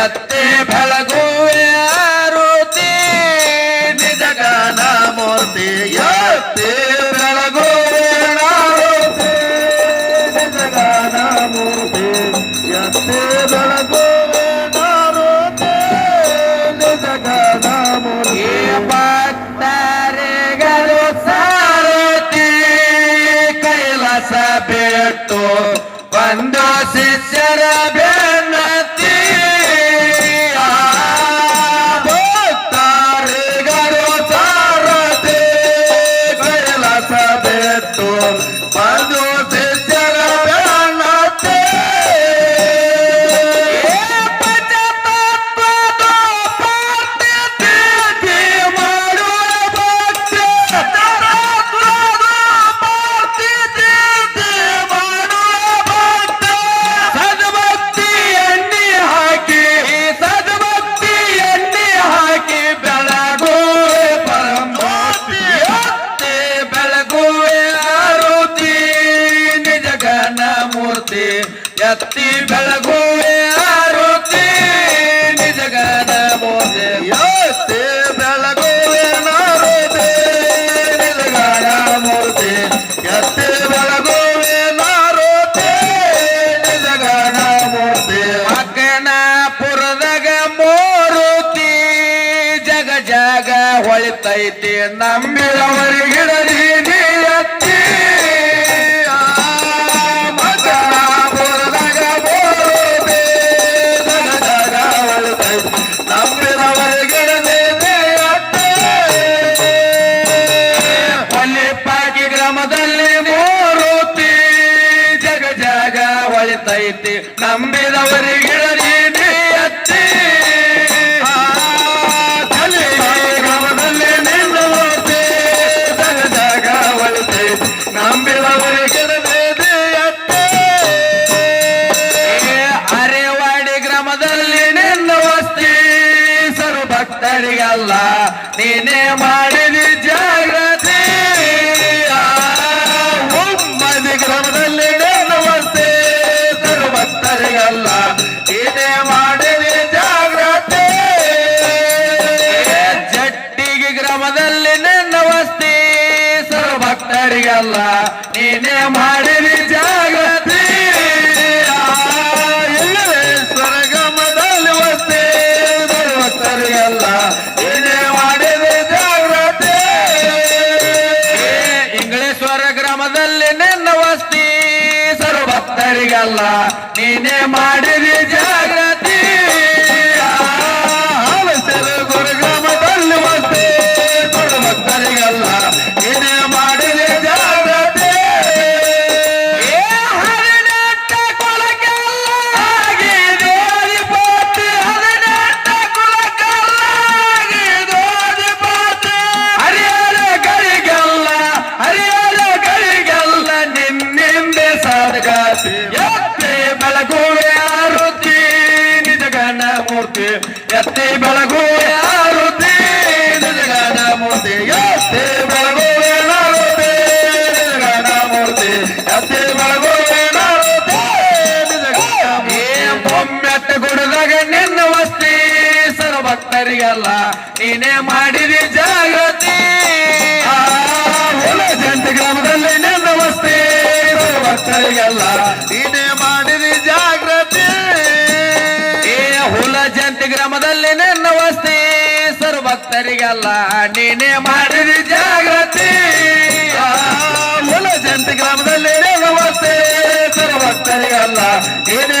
বেড়াতে ভেলা ಎತ್ತಿ ಬೆಳಗುವೆ ಆರೋತಿ ನಿಜಗದ ಮೋಜೆ ಎತ್ತಿ ಬೆಳಗುವೆ ನಾರುತಿ ನಿಜಗದ ಮೂರ್ತಿ. ಎತ್ತಿ ಬೆಳಗುವೆ ನಾರುತಿ ನಿಜಗದ ಮೂರ್ತಿ. ಮಕ್ಕಣಪುರದಾಗ ಮೂರುತಿ, ಜಗ ಜಗ ಹೊಳಿತೈತಿ ನಂಬಿರವರಿಗಿಡಲಿ ಸಂಭ್ರಮದಲ್ಲಿ ಮೂರುತಿ ಒಳಿತೈತಿ. ಜಗ ಹೊಳಿತೈತಿ ನಂಬಿದವರಿಗೆ ನೀತಿ ಸಂಭ್ರಮದಲ್ಲಿ ನಿಲ್ಲೋತಿ ಜಗ ಜಗ ಹೊಳಿತೈತಿ ನಂಬಿದವರಿಗೆ ಅರೆವಾಡಿ ಗ್ರಾಮದಲ್ಲಿ ನಿನ್ನ ವಸ್ತಿ ಸರ್ವ ಭಕ್ತರಿಗಲ್ಲ ನೀನೇ ಮಾಡಿ ಧರ್ಮದಲ್ಲಿ ನಿನ್ನ ವಸ್ತಿ ಸರ್ವ ಭಕ್ತರಿಗಲ್ಲ ನೀನೇ ಮಾಡಿರಿ. ಎತ್ತಿ ಬೆಳಗು ಯಾರುತಿ ನಿಜಗಾದ ಮೂರ್ತಿ ಎತ್ತಿ ಬೆಳಗು ಏನಾರುತಿ ನಿಜಗಾದ ಮೂರ್ತಿ ಎತ್ತಿ ಬೆಳಗು ಏನಾರುತಿ ನಿಜಗಾದ ಪೊಮ್ಮೆಟ್ಟ ಗುಡದಾಗ ನಿನ್ನ ವಸ್ತಿ ಸರ್ವಭಕ್ತರಿಗೆಲ್ಲ ನೀನೇ ಮಾಡಿದಿ ಜಾಗೃತಿ. ಜಯಂತಿ ಗ್ರಾಮದಲ್ಲಿ ನಿನ್ನ ವಸ್ತಿ ಸರ್ವಭಕ್ತರಿಗೆಲ್ಲ ಸರಿಗಲ್ಲ ನೀನೇ ಮಾಡಿದ ಜಾಗೃತಿ ಜಂತ ಜಂತಿ ಗ್ರಾಮದಲ್ಲಿ ಸರಿಗಲ್ಲ ಸರ್ವಕ್ತರಿಗೆಲ್ಲ ನೀನೇ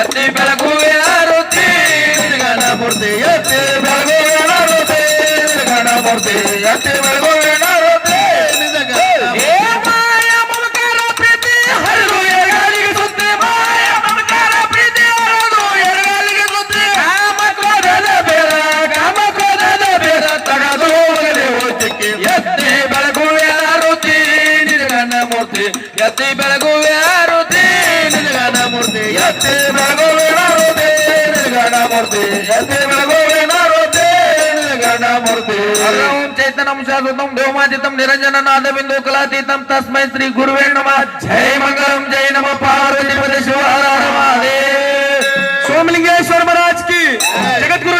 ಎತ್ತಿ ಬೆಳಗುವೆ ಆರುತಿ ಗಣ ಮೂರ್ತಿ ಎತ್ತಿ ಬೆಳಗುವೆ ಆರುತಿ ಗಣ ಮೂರ್ತಿ ಎತ್ತಿ ಬೆಳಗುವೆ ಆರುತಿ ಎತ್ತಿ ಬೆಳಗುವೆ ಆರು ಎತ್ತಿ ಬೆಳಗುವೆ ಆರುತಿ ನಿನಗನ ಮೂರ್ತಿ ಎತ್ತಿ ಬೆಳಗುವೆ ಆರುತಿ ನಿನಗನ ಮೂರ್ತಿ ಓಂ ಚೈತನ್ಯಂ ಶಾಶ್ವತಂ ದೇವಮಾದಿತಂ ನಿರಂಜನನಾದ ಬಿಂದು ಕಲಾತೀತಂ ತಸ್ಮೈ ಶ್ರೀ ಗುರುವೇ ನಮಃ ಜೈ ಮಂಗಲಂ ಜೈ ನಮಃ ಪಾರ್ವತಿ ಪದ ಶಿವ ಹರ ಹರ ಮಹಾದೇವ್ सोमलिंगेश्वर महाराज की जगत गुरु